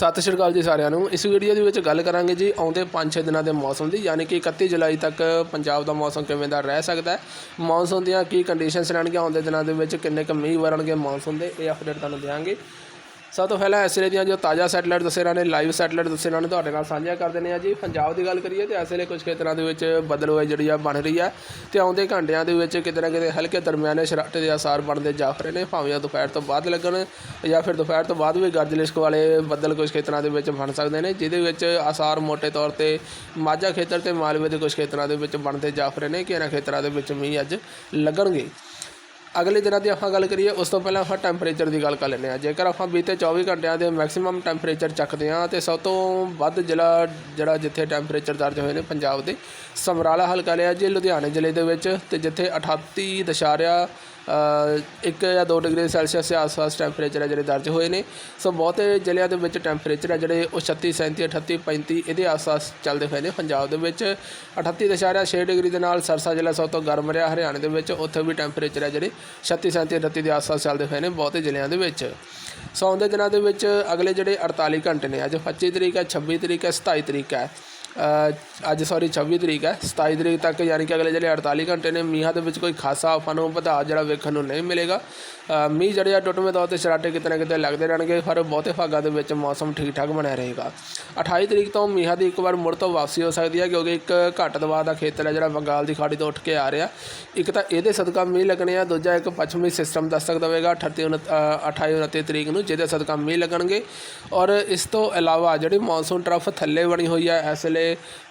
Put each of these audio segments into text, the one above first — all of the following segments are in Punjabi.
ਸਤਿ ਸ਼੍ਰੀ ਅਕਾਲ ਜੀ ਸਾਰਿਆਂ ਨੂੰ। ਇਸ ਵੀਡੀਓ ਦੇ ਵਿੱਚ ਗੱਲ ਕਰਾਂਗੇ ਜੀ ਆਉਂਦੇ 5-6 ਦਿਨਾਂ ਦੇ ਮੌਸਮ ਦੀ, ਯਾਨੀ ਕਿ 31 ਜੁਲਾਈ ਤੱਕ ਪੰਜਾਬ ਦਾ ਮੌਸਮ ਕਿਵੇਂ ਦਾ ਰਹਿ ਸਕਦਾ ਹੈ ਮੌਨਸੂਨ ਦੀਆਂ ਕੀ ਕੰਡੀਸ਼ਨਸ ਰਹਿਣਗੀਆਂ, ਆਉਂਦੇ ਦਿਨਾਂ ਦੇ ਵਿੱਚ ਕਿੰਨੇ ਕੁ ਮੀਂਹ ਵਰਣਗੇ ਮੌਨਸੂਨ ਦੇ, ਇਹ ਅਪਡੇਟ ਤੁਹਾਨੂੰ ਦਿਆਂਗੇ। ਸਭ ਤੋਂ ਪਹਿਲਾਂ ਇਸ ਵੇਲੇ ਦੀਆਂ ਜੋ ਤਾਜ਼ਾ ਸੈਟਲਾਈਟ ਦੱਸੇ ਰਹੇ ਨੇ, ਲਾਈਵ ਸੈਟਲਾਈਟ ਦੱਸੇ ਰਹੇ ਨੇ, ਤੁਹਾਡੇ ਨਾਲ ਸਾਂਝਾ ਕਰ ਦਿੰਦੇ ਆ ਜੀ। ਪੰਜਾਬ ਦੀ ਗੱਲ ਕਰੀਏ ਤੇ ਇਸ ਵੇਲੇ ਕੁਝ ਖੇਤਰਾਂ ਦੇ ਵਿੱਚ ਬਦਲਵਾਈ ਜਿਹੜੀ ਆ ਬਣ ਰਹੀ ਆ ਤੇ ਆਉਂਦੇ ਘੰਟਿਆਂ ਦੇ ਵਿੱਚ ਕਿਤੇ ਨਾ ਕਿਤੇ ਹਲਕੇ ਦਰਮਿਆਨੇ ਸ਼ਰਾਟੇ ਦੇ ਆਸਾਰ ਬਣਦੇ ਜਾ ਰਹੇ ਨੇ, ਭਾਵੇਂ ਦੁਪਹਿਰ ਤੋਂ ਬਾਅਦ ਲੱਗਣ ਜਾਂ ਫਿਰ ਦੁਪਹਿਰ ਤੋਂ ਬਾਅਦ ਵੀ ਗਰਜ ਲਿਸ਼ਕ ਵਾਲੇ ਬੱਦਲ ਕੁਝ ਖੇਤਰਾਂ ਦੇ ਵਿੱਚ ਬਣ ਸਕਦੇ ਨੇ, ਜਿਹਦੇ ਵਿੱਚ ਆਸਾਰ ਮੋٹے ਤੌਰ ਤੇ ਮਾਝਾ ਖੇਤਰ ਤੇ ਮਾਲਵੇ ਦੇ ਕੁਝ ਖੇਤਰਾਂ ਦੇ ਵਿੱਚ ਬਣਦੇ ਜਾ ਰਹੇ ਨੇ ਕਿ ਇਹਨਾਂ ਖੇਤਰਾਂ ਦੇ ਵਿੱਚ ਮੀਂਹ ਅੱਜ ਲੱਗਣਗੇ। ਅਗਲੇ ਦਿਨਾਂ ਦੀ ਆਪਾਂ ਗੱਲ ਕਰੀਏ, ਉਸ ਤੋਂ ਪਹਿਲਾਂ ਆਪਾਂ ਟੈਂਪਰੇਚਰ ਦੀ ਗੱਲ ਕਰ ਲੈਂਦੇ ਹਾਂ। ਜੇਕਰ ਆਪਾਂ ਬੀਤੇ 24 ਘੰਟਿਆਂ ਦੇ ਮੈਕਸਿਮਮ ਟੈਂਪਰੇਚਰ ਚੱਕਦੇ ਹਾਂ, ਤੇ ਸਭ ਤੋਂ ਵੱਧ ਜ਼ਿਲ੍ਹਾ ਜਿਹੜਾ ਜਿੱਥੇ ਟੈਂਪਰੇਚਰ ਦਰਜ ਹੋਏ ਨੇ ਪੰਜਾਬ ਦੇ, ਸਮਰਾਲਾ ਹਲਕਾ ਲਿਆ ਜੀ, ਲੁਧਿਆਣੇ ਜ਼ਿਲ੍ਹੇ ਦੇ ਵਿੱਚ, ਤੇ ਜਿੱਥੇ 38.5 ਇੱਕ ਜਾਂ 2 ਡਿਗਰੀ ਸੈਲਸੀਅਸ ਦੇ ਆਸ-ਪਾਸ ਟੈਂਪਰੇਚਰ ਹੈ ਜਿਹੜੇ ਦਰਜ ਹੋਏ ਨੇ। ਸੋ ਬਹੁਤੇ ਜ਼ਿਲ੍ਹਿਆਂ ਦੇ ਵਿੱਚ ਟੈਂਪਰੇਚਰ ਹੈ ਜਿਹੜੇ ਉਹ 36 37 38 35 ਇਹਦੇ ਆਸ-ਪਾਸ ਚੱਲਦੇ ਹੋਏ ਨੇ। ਪੰਜਾਬ ਦੇ ਵਿੱਚ 38.6 ਡਿਗਰੀ ਦੇ ਨਾਲ ਸਰਸਾ ਜ਼ਿਲ੍ਹਾ ਸਭ ਤੋਂ ਗਰਮ ਰਿਹਾ। ਹਰਿਆਣੇ ਦੇ ਵਿੱਚ ਉੱਥੇ ਵੀ ਟੈਂਪਰੇਚਰ ਹੈ ਜਿਹੜੇ 36 37 38 ਦੇ ਆਸ-ਪਾਸ ਚੱਲਦੇ ਹੋਏ ਨੇ ਬਹੁਤੇ ਜ਼ਿਲ੍ਹਿਆਂ ਦੇ ਵਿੱਚ। ਸੋ ਆਉਂਦੇ ਦਿਨਾਂ ਦੇ ਵਿੱਚ ਅਗਲੇ ਜਿਹੜੇ 48 ਘੰਟੇ ਨੇ, ਅੱਜ 25 ਤਰੀਕ ਹੈ 26 ਤਰੀਕ ਹੈ 27 ਤਰੀਕ ਹੈ। ਅੱਜ ਸੌਰੀ 26 ਤਰੀਕ ਹੈ। 27 ਤਰੀਕ ਤੱਕ ਯਾਨੀ ਕਿ ਅਗਲੇ ਜਿਹੜੇ 48 ਘੰਟੇ ਨੇ ਮੀਂਹਾਂ ਦੇ ਵਿੱਚ ਕੋਈ ਖਾਸਾ ਆਪਾਂ ਨੂੰ ਵਧਾ ਜਿਹੜਾ ਵੇਖਣ ਨੂੰ ਨਹੀਂ ਮਿਲੇਗਾ। ਮੀਂਹ ਜਿਹੜੇ ਆ ਟੁੱਟਵੇਂ ਤੌਰ ਤੇ ਛਰਾਟੇ ਕਿਤੇ ਨਾ ਕਿਤੇ ਲੱਗਦੇ ਰਹਿਣਗੇ ਪਰ ਬਹੁਤੇ ਭਾਗਾਂ ਦੇ ਵਿੱਚ ਮੌਸਮ ਠੀਕ ਠਾਕ ਬਣਿਆ ਰਹੇਗਾ। 28 ਤਰੀਕ ਤੋਂ ਮੀਂਹਾਂ ਦੀ ਇੱਕ ਵਾਰ ਮੁੜ ਤੋਂ ਵਾਪਸੀ ਹੋ ਸਕਦੀ ਹੈ ਕਿਉਂਕਿ ਇੱਕ ਘੱਟ ਦਬਾਅ ਦਾ ਖੇਤਰ ਹੈ ਜਿਹੜਾ ਬੰਗਾਲ ਦੀ ਖਾੜੀ ਤੋਂ ਉੱਠ ਕੇ ਆ ਰਿਹਾ। ਇੱਕ ਤਾਂ ਇਹਦੇ ਸਦਕਾ ਮੀਂਹ ਲੱਗਣੇ ਆ ਦੂਜਾ ਇੱਕ ਪੱਛਮੀ ਸਿਸਟਮ ਦਸਤਕ ਦੇਵੇਗਾ 38 ਉਨਤ- ਅ, 28 29 ਤਰੀਕ ਨੂੰ ਜਿਹਦੇ ਸਦਕਾ ਮੀਂਹ ਲੱਗਣਗੇ। ਔਰ ਇਸ ਤੋਂ ਇਲਾਵਾ ਜਿਹੜੀ ਮੌਨਸੂਨ ਟਰਫ ਥੱਲੇ ਬਣੀ ਹੋਈ ਹੈ ਇਸ ਵੇਲੇ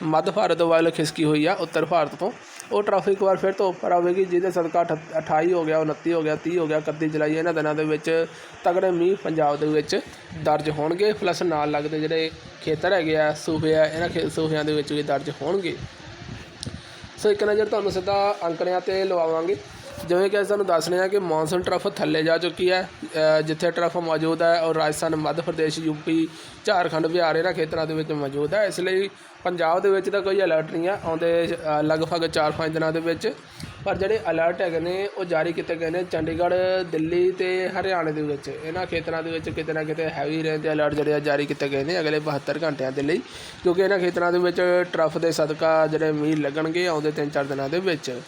ਮੱਧ ਭਾਰਤ ਵੱਲ ਖਿਸਕੀ ਹੋਈ ਆ ਉੱਤਰ ਭਾਰਤ ਤੋਂ। ਉਹ ਟਰਫ ਇੱਕ ਵਾਰ ਫਿਰ ਤੋਂ ਉੱਪਰ ਆਵੇਗੀ, ਜਿਹਦੇ ਸਦਕਾ ਅਠ- 28 ਹੋ ਗਿਆ 29 ਹੋ ਗਿਆ 30 ਹੋ ਗਿਆ 31 ਜੁਲਾਈ ਇਹਨਾਂ ਦਿਨਾਂ ਦੇ ਵਿੱਚ ਤਗੜੇ ਮੀਂਹ ਪੰਜਾਬ ਦੇ ਵਿੱਚ ਦਰਜ ਹੋਣਗੇ। ਪਲੱਸ ਨਾਲ ਲੱਗਦੇ ਜਿਹੜੇ ਖੇਤਰ ਹੈਗੇ ਆ, ਸੂਬੇ ਆ, ਇਹਨਾਂ ਖੇ, ਸੂਬਿਆਂ ਦੇ ਵਿੱਚ ਵੀ ਦਰਜ ਹੋਣਗੇ। ਸੋ ਇੱਕ ਨਜ਼ਰ ਤੁਹਾਨੂੰ ਸਿੱਧਾ ਅੰਕੜਿਆਂ ਤੇ ਲਵਾਵਾਂਗੇ। ਜਿਵੇਂ ਕਿ ਅਸੀਂ ਤੁਹਾਨੂੰ ਦੱਸ ਰਹੇ ਹਾਂ ਕਿ ਮੌਨਸੂਨ ਟਰਫ ਥੱਲੇ ਜਾ ਚੁੱਕੀ ਹੈ ਜਿੱਥੇ ਟਰਫ ਮੌਜੂਦ ਹੈ ਔਰ ਰਾਜਸਥਾਨ, ਮੱਧ ਪ੍ਰਦੇਸ਼ ਯੂਪੀ ਝਾਰਖੰਡ, ਬਿਹਾਰ ਇਹਨਾਂ ਖੇਤਰਾਂ ਦੇ ਵਿੱਚ ਮੌਜੂਦ ਹੈ। ਇਸ ਲਈ ਪੰਜਾਬ ਦੇ ਵਿੱਚ ਤਾਂ ਕੋਈ ਅਲਰਟ ਨਹੀਂ ਹੈ, ਆਉਂਦੇ ਲਗਭਗ 4-5 ਦਿਨਾਂ ਦੇ ਵਿੱਚ ਪਰ ਜਿਹੜੇ ਅਲਰਟ ਹੈਗੇ ਨੇ, ਉਹ ਜਾਰੀ ਕੀਤੇ ਗਏ ਨੇ ਚੰਡੀਗੜ੍ਹ, ਦਿੱਲੀ ਤੇ ਹਰਿਆਣੇ ਦੇ ਵਿੱਚ। ਇਹਨਾਂ ਖੇਤਰਾਂ ਦੇ ਵਿੱਚ ਕਿਤੇ ਨਾ ਕਿਤੇ ਹੈਵੀ ਰੇਨ ਦੇ ਅਲਰਟ ਜਿਹੜੇ ਆ ਜਾਰੀ ਕੀਤੇ ਗਏ ਨੇ ਅਗਲੇ 72 ਘੰਟਿਆਂ ਦੇ ਲਈ, ਕਿਉਂਕਿ ਇਹਨਾਂ ਖੇਤਰਾਂ ਦੇ ਵਿੱਚ ਟਰਫ ਦੇ ਸਦਕਾ ਜਿਹੜੇ ਮੀਂਹ ਲੱਗਣਗੇ ਆਉਂਦੇ 3-4 ਦਿਨਾਂ ਦੇ ਵਿੱਚ।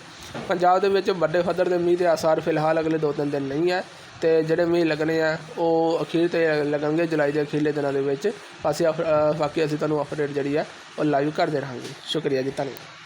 ਪੰਜਾਬ ਦੇ ਵਿੱਚ ਵੱਡੇ ਪੱਧਰ ਦੇ ਮੀਂਹ ਦੇ ਆਸਾਰ ਫਿਲਹਾਲ ਅਗਲੇ 2-3 ਦਿਨ ਨਹੀਂ ਹੈ ਤੇ ਜਿਹੜੇ ਮੀਂਹ ਲੱਗਣੇ ਆ, ਉਹ ਅਖੀਰ ਤੇ ਲੱਗਣਗੇ ਜੁਲਾਈ ਦੇ ਅਖੀਰਲੇ ਦਿਨਾਂ ਦੇ ਵਿੱਚ। ਅਸੀਂ ਅਪ- ਬਾਕੀ ਅਸੀਂ ਤੁਹਾਨੂੰ ਅਪਡੇਟ ਜਿਹੜੀ ਆ, ਉਹ ਲਾਈਵ ਕਰਦੇ ਰਹਾਂਗੇ। ਸ਼ੁਕਰੀਆ ਜੀ, ਧੰਨਵਾਦ।